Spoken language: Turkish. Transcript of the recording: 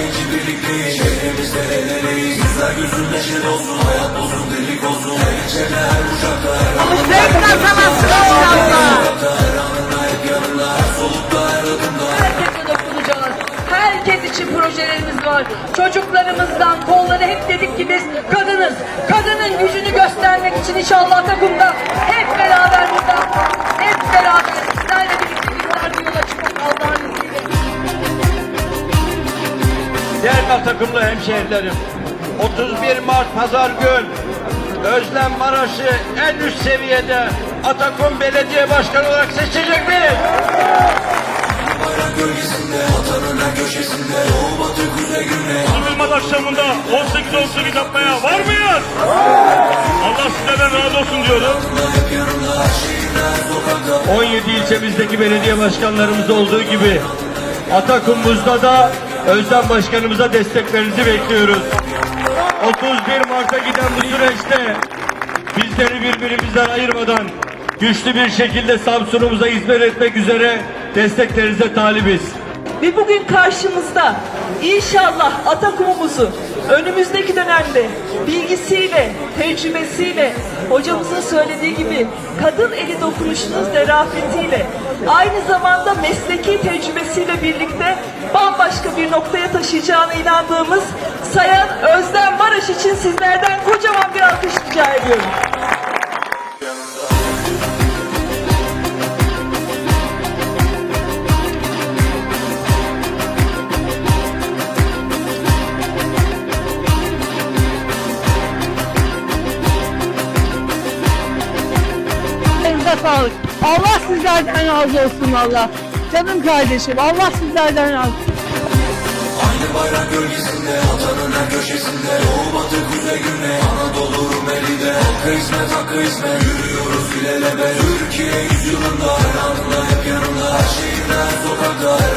birlikteyiz Şehrimizde el eleyiz Yüzler gözün neşeli olsun Hayat bozun delik olsun Her içeride her bucakta Her Tek kazanasın inşallah. anında Her anında hep yanında Her solukta her adımda Herkese dokunacağız. Herkes için projelerimiz var. Çocuklarımızdan kolları hep dedik ki biz kadınız. Kadının gücünü göstermek için inşallah takımda hep beraber Değerli takımlı hemşehrilerim, 31 Mart Pazar gün Özlem Maraş'ı en üst seviyede Atakum Belediye Başkanı olarak seçecek miyiz? Bayrak gölgesinde Vatanın her köşesinde Doğu batı kuzey güney Anılmaz akşamında 18-18 yapmaya var mıyız? Allah sizlerden razı olsun diyorum. Hep yanımda Her şehirde her sokakta 17 ilçemizdeki belediye başkanlarımız olduğu gibi Atakum'umuzda da Özlem Başkanımıza desteklerinizi bekliyoruz. 31 Mart'a giden bu süreçte bizleri birbirimizden ayırmadan güçlü bir şekilde Samsun'umuza hizmet etmek üzere desteklerinize talibiz. Ve bugün karşımızda inşallah Atakum'umuzu önümüzdeki dönemde bilgisiyle, tecrübesiyle, hocamızın söylediği gibi kadın eli dokunuşunun zarafetiyle, aynı zamanda mesleki tecrübesiyle birlikte bambaşka bir noktaya taşıyacağına inandığımız Sayan Özlem Maraş için sizlerden kocaman bir alkış rica ediyorum. Sağlık. Allah sizlerden razı olsun valla. Canım kardeşim Allah sizlerden razı olsun. Aynı bayrak gölgesinde Vatanın her köşesinde Doğu batı kuzey güney Anadolu Rumeli'de Halka hizmet hakkı hizmet Yürüyoruz ilelebe Türkiye yüzyılında Her anında hep yanımda Her şehirde her sokakta Her